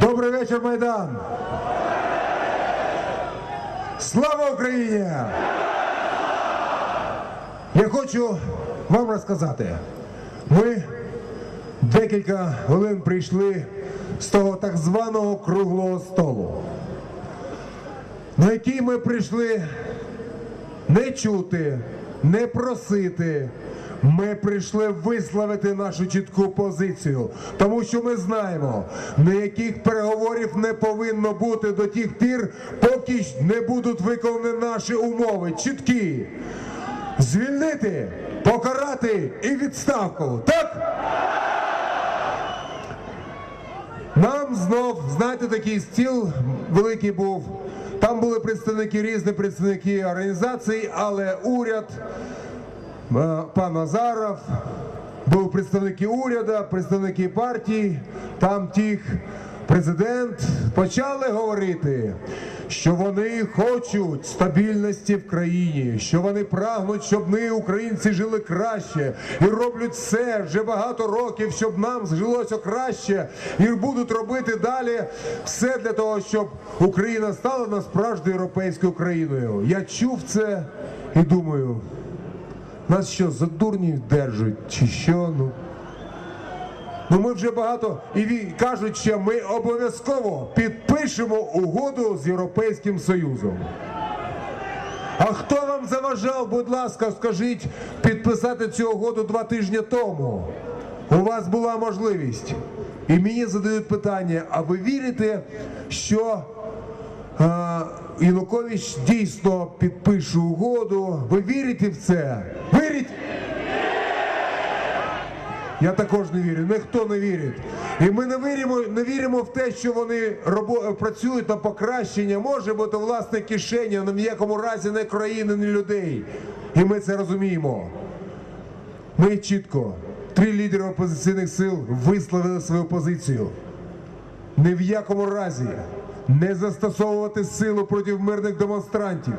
Добрий вечір, Майдан! Слава Україні! Я хочу вам розказати. Ми декілька хвилин прийшли з того так званого круглого столу, на який ми прийшли не чути, не просити. Ми прийшли висловити нашу чітку позицію, тому що ми знаємо, ніяких переговорів не повинно бути до тих пір, поки не будуть виконані наші умови. Чіткі звільнити, покарати і відставку. Так? Нам знов, знаєте, такий стіл великий був. Там були представники різні представники організацій, але уряд, пан Азаров, були представники уряду, представники партій, там тих президент почали говорити, що вони хочуть стабільності в країні, що вони прагнуть, щоб ми, українці, жили краще і роблять все вже багато років, щоб нам жилося краще, і будуть робити далі все для того, щоб Україна стала насправді європейською країною. Я чув це і думаю. Нас що, за дурні держать, чи що? Ну, ну ми вже багато і кажуть, що ми обов'язково підпишемо угоду з Європейським Союзом. А хто вам заважав, будь ласка, скажіть, підписати цю угоду два тижні тому? У вас була можливість. І мені задають питання: а ви вірите, що е, Янукович дійсно підпише угоду? Ви вірите в це? Вірите? Я також не вірю, ніхто не вірить. І ми не віримо, не віримо в те, що вони робо- працюють на покращення, може бути власне кишені, але в ніякому разі не країни, не людей. І ми це розуміємо. Ми чітко, три лідери опозиційних сил висловили свою позицію. Ні в якому разі не застосовувати силу проти мирних демонстрантів.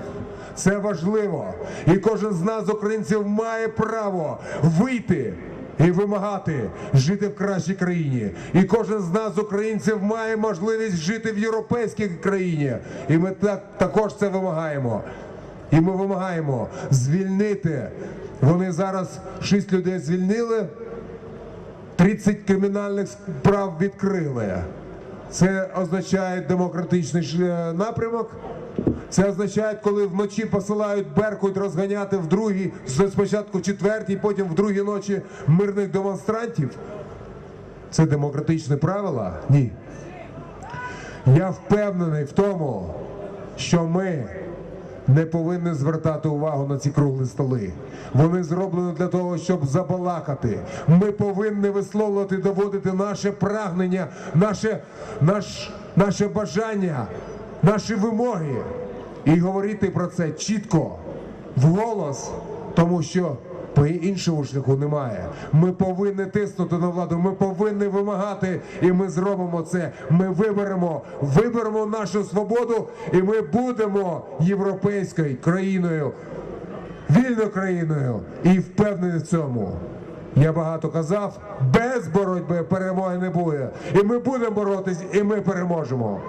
Це важливо. І кожен з нас, українців, має право вийти і вимагати жити в кращій країні. І кожен з нас, українців, має можливість жити в європейській країні. І ми так, також це вимагаємо. І ми вимагаємо звільнити. Вони зараз шість людей звільнили. 30 кримінальних справ відкрили. Це означає демократичний напрямок. Це означає, коли вночі посилають Беркут розганяти в другій, спочатку в четвертій, потім в другій ночі мирних демонстрантів. Це демократичне правило? Ні. Я впевнений в тому, що ми не повинні звертати увагу на ці круглі столи. Вони зроблені для того, щоб забалакати. Ми повинні висловлювати, доводити наше прагнення, наше, наш, наше бажання, наші вимоги і говорити про це чітко, вголос, тому що по іншому шляху немає. Ми повинні тиснути на владу, ми повинні вимагати, і ми зробимо це. Ми виберемо, виберемо нашу свободу, і ми будемо європейською країною, вільною країною і впевнений в цьому. Я багато казав, без боротьби перемоги не буде. І ми будемо боротись, і ми переможемо.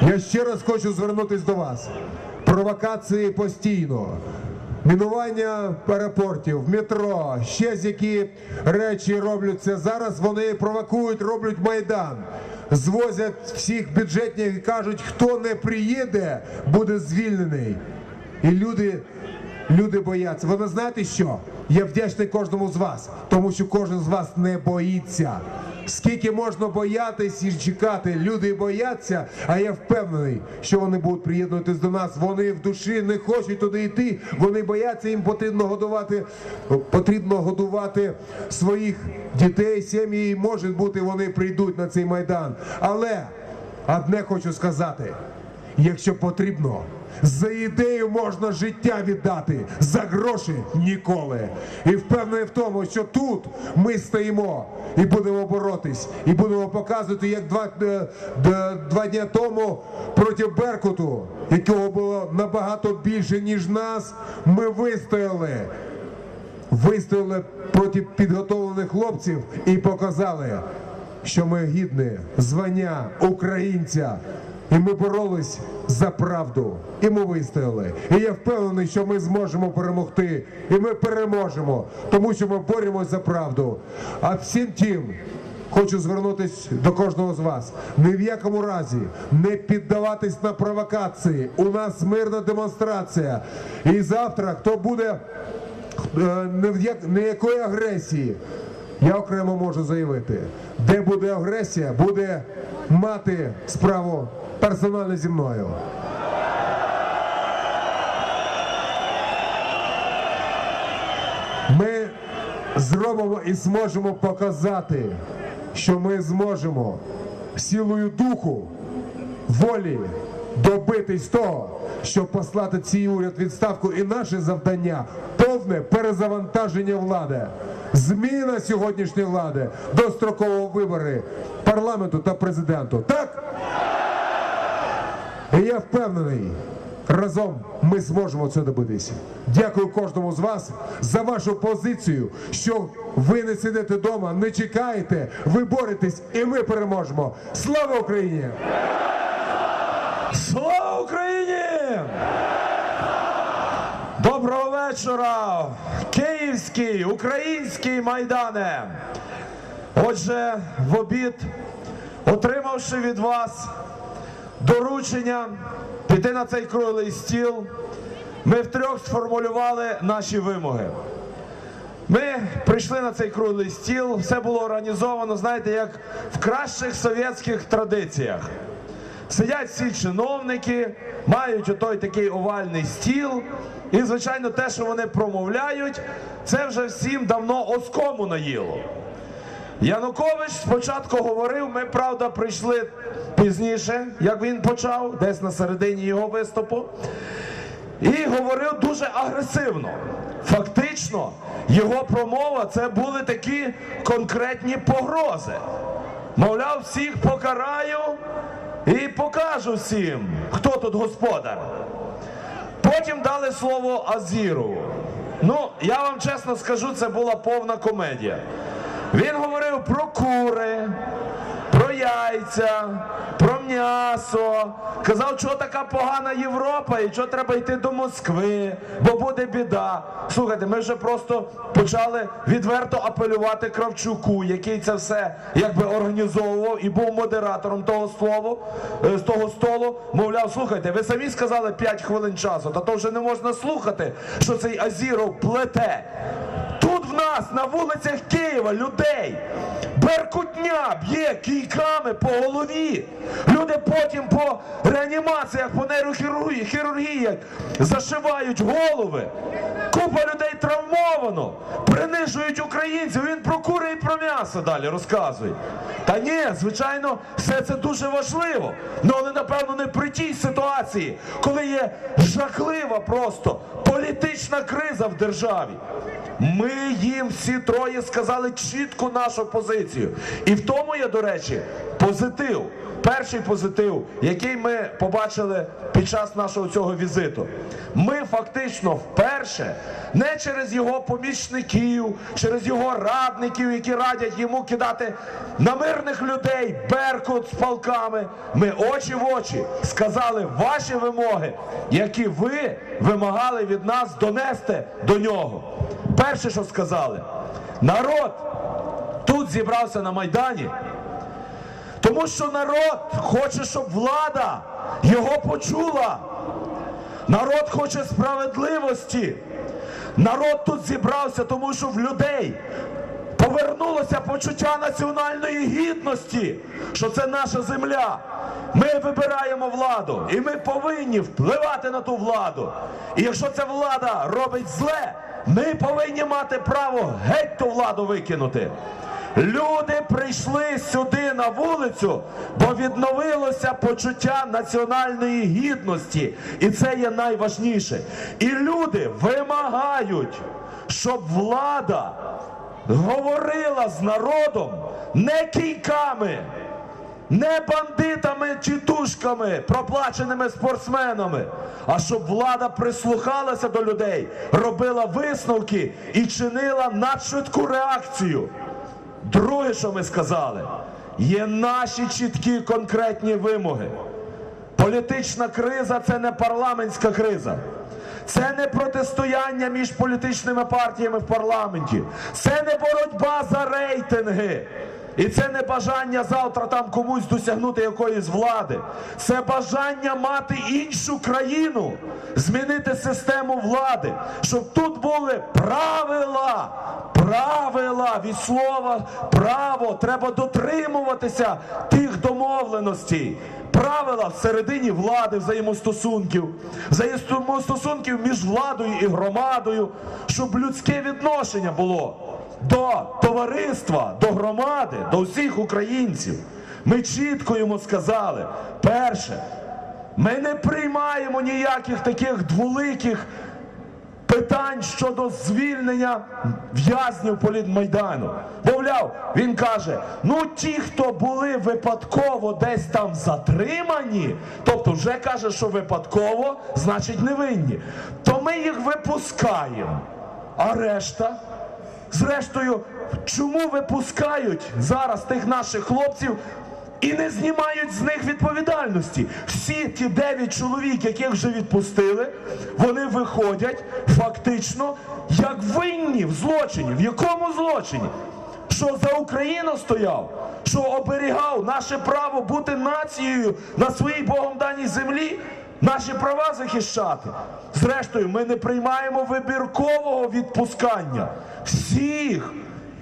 Я ще раз хочу звернутися до вас. Провокації постійно. Мінування аеропортів, метро, ще з які речі робляться зараз. Вони провокують, роблять майдан, звозять всіх бюджетних і кажуть, хто не приїде, буде звільнений. І люди, люди бояться. Ви не знаєте що? Я вдячний кожному з вас, тому що кожен з вас не боїться. Скільки можна боятись і чекати, люди бояться, а я впевнений, що вони будуть приєднуватись до нас. Вони в душі не хочуть туди йти. Вони бояться, їм потрібно годувати, потрібно годувати своїх дітей, сім'ї. Може бути, вони прийдуть на цей майдан. Але одне хочу сказати: якщо потрібно. За ідею можна життя віддати, за гроші ніколи. І впевнений в тому, що тут ми стоїмо і будемо боротись, і будемо показувати, як два, е, два дні тому проти Беркуту, якого було набагато більше, ніж нас, ми вистояли. вистояли проти підготовлених хлопців і показали, що ми гідні звання українця. І ми боролись за правду, і ми вистояли. І я впевнений, що ми зможемо перемогти, і ми переможемо, тому що ми боремось за правду. А всім тим, Хочу звернутися до кожного з вас. Ні в якому разі не піддаватись на провокації. У нас мирна демонстрація. І завтра, хто буде е, ні в як- ніякої агресії, я окремо можу заявити, де буде агресія, буде мати справу персонально зі мною. Ми зробимо і зможемо показати, що ми зможемо силою духу, волі добитись того, щоб послати цей уряд відставку. І наше завдання повне перезавантаження влади, зміна сьогоднішньої влади, дострокового вибори парламенту та президенту. Так? Я впевнений, разом ми зможемо це добитися. Дякую кожному з вас за вашу позицію, що ви не сидите вдома, не чекаєте, ви боретесь, і ми переможемо. Слава Україні! Слава Україні! Доброго вечора! Київський, український майдане! Отже, в обід, отримавши від вас доручення піти на цей круглий стіл, ми втрьох сформулювали наші вимоги. Ми прийшли на цей круглий стіл, все було організовано, знаєте, як в кращих совєтських традиціях. Сидять всі чиновники, мають отой такий овальний стіл. І, звичайно, те, що вони промовляють, це вже всім давно оскому наїло. Янукович спочатку говорив, ми, правда, прийшли пізніше, як він почав, десь на середині його виступу. І говорив дуже агресивно. Фактично, його промова це були такі конкретні погрози. Мовляв, всіх покараю і покажу всім, хто тут господар. Потім дали слово Азірову. Ну, я вам чесно скажу, це була повна комедія. Він говорив про кури, про яйця, про м'ясо. Казав, що така погана Європа і що треба йти до Москви, бо буде біда. Слухайте, ми вже просто почали відверто апелювати Кравчуку, який це все якби організовував і був модератором того слову, е, з того столу. Мовляв, слухайте, ви самі сказали 5 хвилин часу, та то вже не можна слухати, що цей Азіров плете. Нас на вулицях Києва людей беркутня б'є кійками по голові. Люди потім по реанімаціях, по нейрохірургії хірургіях зашивають голови. Купа принижують українців. Він про кури і про м'ясо далі розказує. Та ні, звичайно, все це дуже важливо. Ну але напевно не при тій ситуації, коли є жахлива просто політична криза в державі. Ми їм всі троє сказали чітко нашу позицію. І в тому є, до речі, позитив. Перший позитив, який ми побачили під час нашого цього візиту. Ми фактично вперше, не через його помічників, через його радників, які радять йому кидати на мирних людей беркут з палками. Ми очі в очі сказали ваші вимоги, які ви вимагали від нас донести до нього. Перше, що сказали, народ тут зібрався на Майдані, тому що народ хоче, щоб влада його почула. Народ хоче справедливості. Народ тут зібрався, тому що в людей повернулося почуття національної гідності, що це наша земля. Ми вибираємо владу, і ми повинні впливати на ту владу. І якщо ця влада робить зле, ми повинні мати право геть ту владу викинути. Люди прийшли сюди на вулицю, бо відновилося почуття національної гідності, і це є найважніше. І люди вимагають, щоб влада говорила з народом не кійками, Не бандитами чи тушками, проплаченими спортсменами, а щоб влада прислухалася до людей, робила висновки і чинила надшвидку реакцію. Друге, що ми сказали, є наші чіткі конкретні вимоги. Політична криза це не парламентська криза. Це не протистояння між політичними партіями в парламенті. Це не боротьба за рейтинги. І це не бажання завтра там комусь досягнути якоїсь влади. Це бажання мати іншу країну, змінити систему влади, щоб тут були правила. Правила від слова право треба дотримуватися тих домовленостей. Правила всередині влади взаємостосунків, взаємостосунків між владою і громадою, щоб людське відношення було до товариства, до громади, до всіх українців. Ми чітко йому сказали: перше, ми не приймаємо ніяких таких дволиких питань щодо звільнення в'язнів політмайдану. Мовляв, він каже: ну ті, хто були випадково десь там затримані, тобто вже каже, що випадково, значить невинні, то ми їх випускаємо. А решта? Зрештою, чому випускають зараз тих наших хлопців і не знімають з них відповідальності? Всі ті дев'ять чоловік, яких вже відпустили, вони виходять фактично як винні в злочині. В якому злочині? Що за Україну стояв? Що оберігав наше право бути нацією на своїй Богом даній землі? Наші права захищати. Зрештою, ми не приймаємо вибіркового відпускання всіх.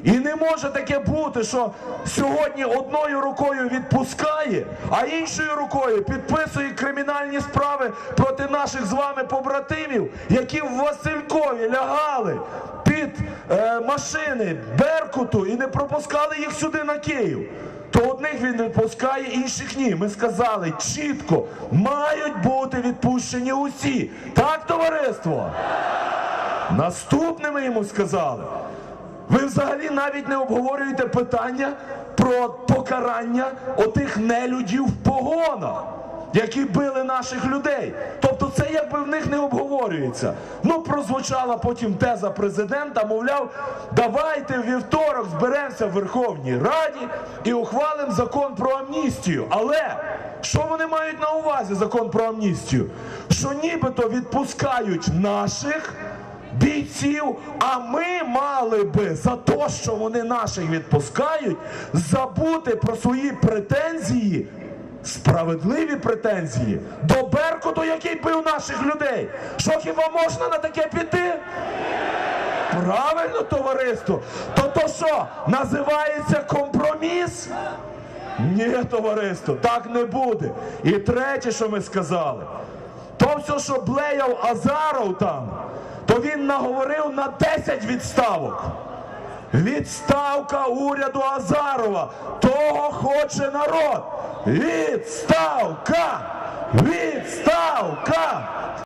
І не може таке бути, що сьогодні одною рукою відпускає, а іншою рукою підписує кримінальні справи проти наших з вами побратимів, які в Василькові лягали під е, машини Беркуту і не пропускали їх сюди на Київ. То одних він відпускає, інших ні. Ми сказали чітко, мають бути відпущені усі. Так, товариство? Наступне ми йому сказали. Ви взагалі навіть не обговорюєте питання про покарання отих нелюдів в погонах, які били наших людей. Тобто це якби в них не обговорюється. Ну, прозвучала потім теза президента, мовляв, давайте в вівторок зберемося в Верховній Раді і ухвалимо закон про амністію. Але що вони мають на увазі закон про амністію? Що нібито відпускають наших бійців, а ми мали би за те, що вони наших відпускають, забути про свої претензії, справедливі претензії до Беркуту, який бив наших людей. Що хіба можна на таке піти? Правильно, товариство? То то що, називається компроміс? Ні, товариство, так не буде. І третє, що ми сказали, то все, що блеяв Азаров там, то він наговорив на 10 відставок. Відставка уряду Азарова. Того хоче народ. Відставка! Відставка!